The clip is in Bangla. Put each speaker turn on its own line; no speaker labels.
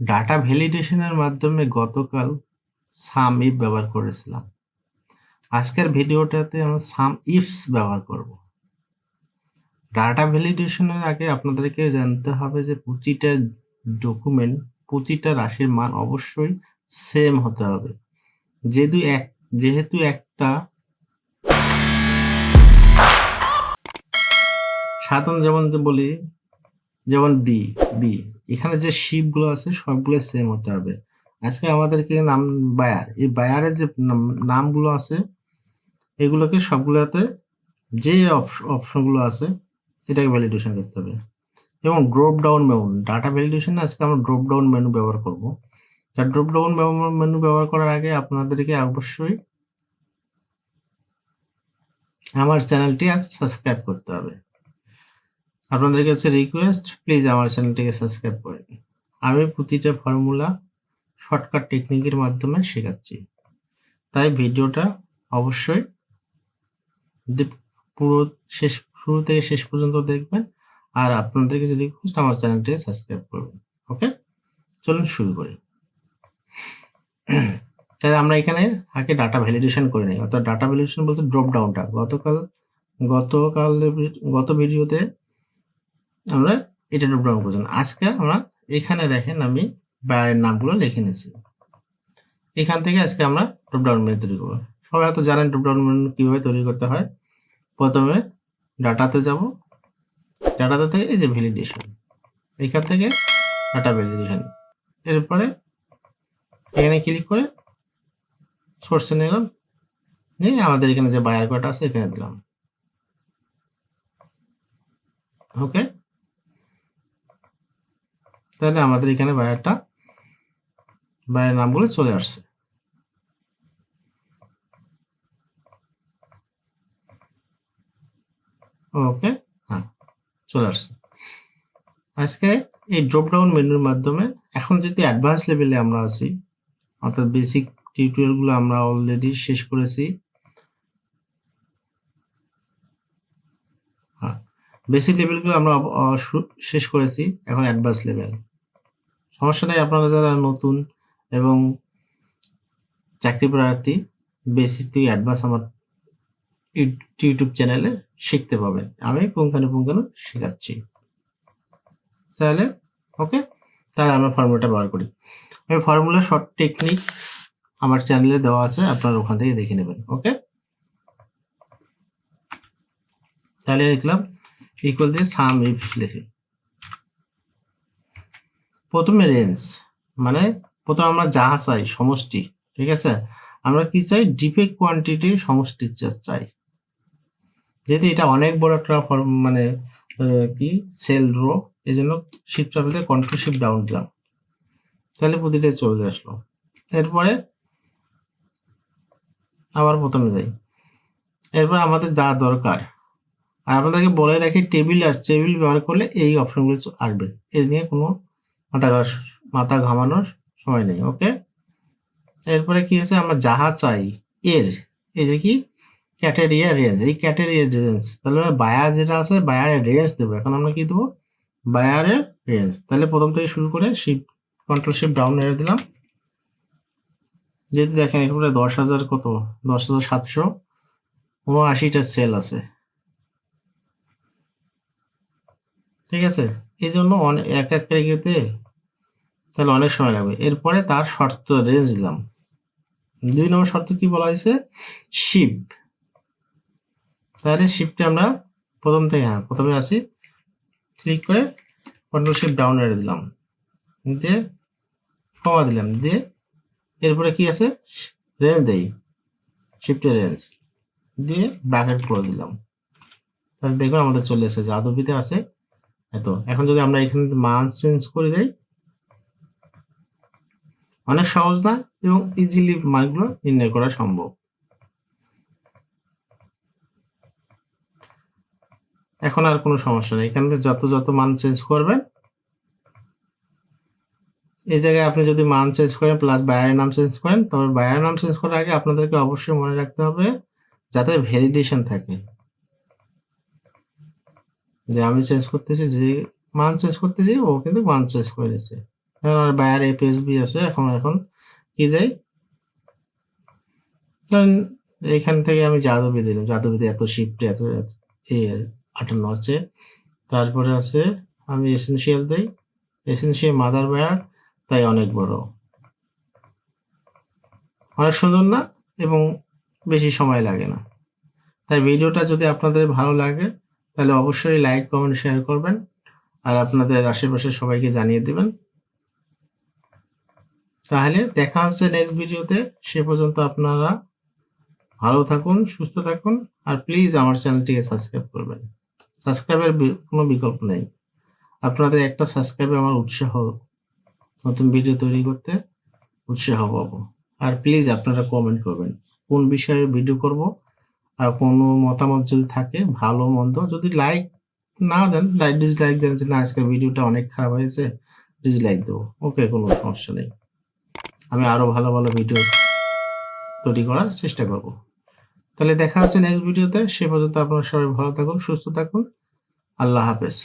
ডাটা ভ্যালিডেশনের মাধ্যমে গতকাল সাম ইফ ব্যবহার করেছিলাম। আজকের ভিডিওটাতে আমরা সাম ইফস ব্যবহার করব। ডাটা ভ্যালিডেশনের আগে আপনাদেরকে জানতে হবে যে প্রতিটা ডকুমেন্ট প্রতিটা রাশির মান অবশ্যই সেম হতে হবে। যেহেতু এক, যেহেতু একটা সাধারণ যেমন যে বলি, যেমন বি বি এখানে যে শিপগুলো আছে সবগুলো সেম হতে হবে। আজকে আমাদেরকে নাম বায়ার এই বায়ারের যে নাম- নামগুলো আছে, এগুলোকে সবগুলোতে যে অপশনগুলো আছে, এটাকে ভ্যালিডেশন করতে হবে। এবং ড্রপ ডাউন মেনু ডাটা ভ্যালিডেশনে আজকে আমরা ড্রপ ডাউন মেনু ব্যবহার করব। তার ড্রপ ডাউন মেনু ব্যবহার করার আগে আপনাদেরকে অবশ্যই আমার চ্যানেলটি সাবস্ক্রাইব করতে হবে। আপনাদের কাছে রিকোয়েস্ট প্লিজ আমার চ্যানেলটিকে সাবস্ক্রাইব করেন। আমি প্রতিটা ফর্মুলা শর্টকাট টেকনিকের মাধ্যমে শেখাচ্ছি। তাই ভিডিওটা অবশ্যই পুরো শেষ শুরু থেকে শেষ পর্যন্ত দেখবেন। আর আপনাদের কাছে রিকোয়েস্ট আমার চ্যানেলটিকে সাবস্ক্রাইব করবেন। ওকে চলুন শুরু করি। তাহলে আমরা এখানে আগে ডাটা ভ্যালিডেশন করে নিই। অর্থাৎ ডাটা ভ্যালিডেশন বলতে ড্রপ ডাউনটা গতকাল গতকাল গত ভিডিওতে আমরা এটা ড্রপ করছিলাম আজকে আমরা এখানে দেখেন আমি বায়ারের নামগুলো লিখে নিয়েছি। এখান থেকে আজকে আমরা ড্রপ ডাউন মেনু তৈরি করব। সবাই হয়তো জানেন ড্রপ ডাউন মেনু কীভাবে তৈরি করতে হয়। প্রথমে ডাটাতে যাব। ডাটাতে থেকে এই যে ভ্যালিডেশন এখান থেকে ডাটা ভ্যালিডেশন এরপরে এখানে ক্লিক করে সোর্সে নিলাম। নিয়ে আমাদের এখানে যে বায়ার কটা আছে, এখানে দিলাম। ওকে তাহলে আমাদের এখানে বায়ারটা বায়ার নামগুলো চলে আসছে। ওকে হ্যাঁ চলে আসছে। আজকে এই ড্রপডাউন মেনুর মাধ্যমে এখন যদি অ্যাডভান্স লেভেলে আমরা আছি, অর্থাৎ বেসিক টিউটোরিয়ালগুলো আমরা অলরেডি শেষ করেছি হ্যাঁ বেসিক লেভেলগুলো আমরা শেষ করেছি এখন অ্যাডভান্স লেভেল সমস্যা নেই, আপনারা যারা নতুন এবং চাকরি প্রার্থী বেসিক থেকে অ্যাডভান্স আমার ইউ- ইউটিউব চ্যানেলে শিখতে পাবেন আমি পুঙ্খানু পুঙ্খানু শেখাচ্ছি। তাহলে ওকে তাহলে আমরা ফর্মুলাটা বার করি। আমি ফর্মুলা শর্ট টেকনিক আমার চ্যানেলে দেওয়া আছে, আপনারা ওখান থেকে দেখে নেবেন ওকে তাহলে লিখলাম ইকুয়াল দিয়ে সাম ইফ লিখি। প্রথমে রেঞ্জ মানে প্রথমে আমরা যা চাই সমষ্টি, ঠিক আছে? আমরা কি চাই? ডিফেক্ট কোয়ান্টিটির সমষ্টি চাই। যেহেতু এটা অনেক বড় একটা মানে কি? সেল রো এই জন্য শিফট চাপিতে কন্ট্রোল শিফট ডাউন দিলাম। তাহলে প্রতিটা চলে আসলো। এরপরে আবার প্রথমে যাই। এরপর আমাদের যা দরকার, আর আপনাদেরকে বলে রাখি টেবিল আর টেবিল ব্যবহার করলে এই অপশনগুলো আসবে। এর নিয়ে কোনো মাথা মাথা ঘামানোর সময় নেই ওকে এরপরে কি হচ্ছে আমরা যাহা চাই, এর, এই যে কি? ক্যাটেরিয়া রেঞ্জ এই ক্যাটেরিয়া রেঞ্জ তাহলে বায়ার যেটা আছে বায়ারের রেঞ্জ দেবো। এখন আমরা কি দেবো? বায়ারের রেঞ্জ তাহলে প্রথম থেকে শুরু করে শিফট কন্ট্রোল শিফট ডাউন এর দিলাম। যেহেতু দেখেন, এখানে দশ হাজার কত? দশ হাজার সাতশো। উনআশিটা সেল আছে। ঠিক আছে? এই জন্য এক এক রেখেতে তাহলে অনেক সময় লাগবে। এরপরে তার শর্ত রেঞ্জ দিলাম। দুই নম্বর শর্ত কি বলা হয়েছে? শিপ তাহলে শিফটে আমরা প্রথম থেকে হ্যাঁ প্রথমে আসি। ক্লিক করে কন্ট্রোল শিফট ডাউন এর দিলাম। দিয়ে কমা দিলাম। দিয়ে এরপরে কি আছে? রেঞ্জ দেই। শিফটের রেঞ্জ দিয়ে ব্র্যাকেট করে দিলাম। তাহলে দেখুন আমাদের চলে এসেছে। আদবিতে আছে। এত। এখন যদি আমরা এখানে মান চেঞ্জ করে দেই অনেক সহজ না এবং ইজিলি মার্কগুলো নির্ণয় করা সম্ভব। এখন আর কোনো সমস্যা নেই। এখানে যত যত মান চেঞ্জ করবেন, এই জায়গায় আপনি যদি মান চেঞ্জ করেন প্লাস বায়ারের নাম চেঞ্জ করেন, তবে বায়ারের নাম চেঞ্জ করার আগে আপনাদেরকে অবশ্যই মনে রাখতে হবে যাতে ভ্যালিডেশন থাকে। যে আমি চেঞ্জ করতেছি, যে মান চেঞ্জ করতেছি, ও কিন্তু মান চেঞ্জ করে বায়ার এপিএসবি আছে, এখন এখন। কি যাই? এখান থেকে আমি জাদুবি দিলাম। জাদুবিতে এত শিফটে এত এ, আটান্ন আছে। তারপরে আছে, আমি এসেনশিয়াল দিই। এসেনশিয়াল মাদার বায়ার তাই অনেক বড়। অনেক সুন্দর না? এবং বেশি সময় লাগে না। তাই ভিডিওটা যদি আপনাদের ভালো লাগে, তাহলে অবশ্যই লাইক কমেন্ট শেয়ার করবেন। আর আপনাদের আশেপাশে সবাইকে জানিয়ে দিবেন। তাহলে দেখা হচ্ছে নেক্সট ভিডিওতে সে পর্যন্ত আপনারা ভালো থাকুন, সুস্থ থাকুন, আর প্লিজ আমার চ্যানেলটিকে সাবস্ক্রাইব করবেন। সাবস্ক্রাইবের কোনো বিকল্প নেই। আপনাদের একটা সাবস্ক্রাইবে আমার উৎসাহ, নতুন ভিডিও তৈরি করতে উৎসাহ পাবো। আর প্লিজ আপনারা কমেন্ট করবেন, কোন বিষয়ে ভিডিও করব আর কোনো মতামত যদি থাকে, ভালো, মন্দ, যদি লাইক না দেন লাইক ডিসলাইক দেন, যে না, আজকের ভিডিওটা অনেক খারাপ হয়েছে ডিসলাইক দেবো। ওকে কোনো সমস্যা নেই। আমি আরও ভালো ভালো ভিডিও তৈরি করার চেষ্টা করব। তাহলে দেখা হচ্ছে নেক্সট ভিডিওতে সে পর্যন্ত আপনারা সবাই ভালো থাকুন, সুস্থ থাকুন। আল্লাহ হাফেজ।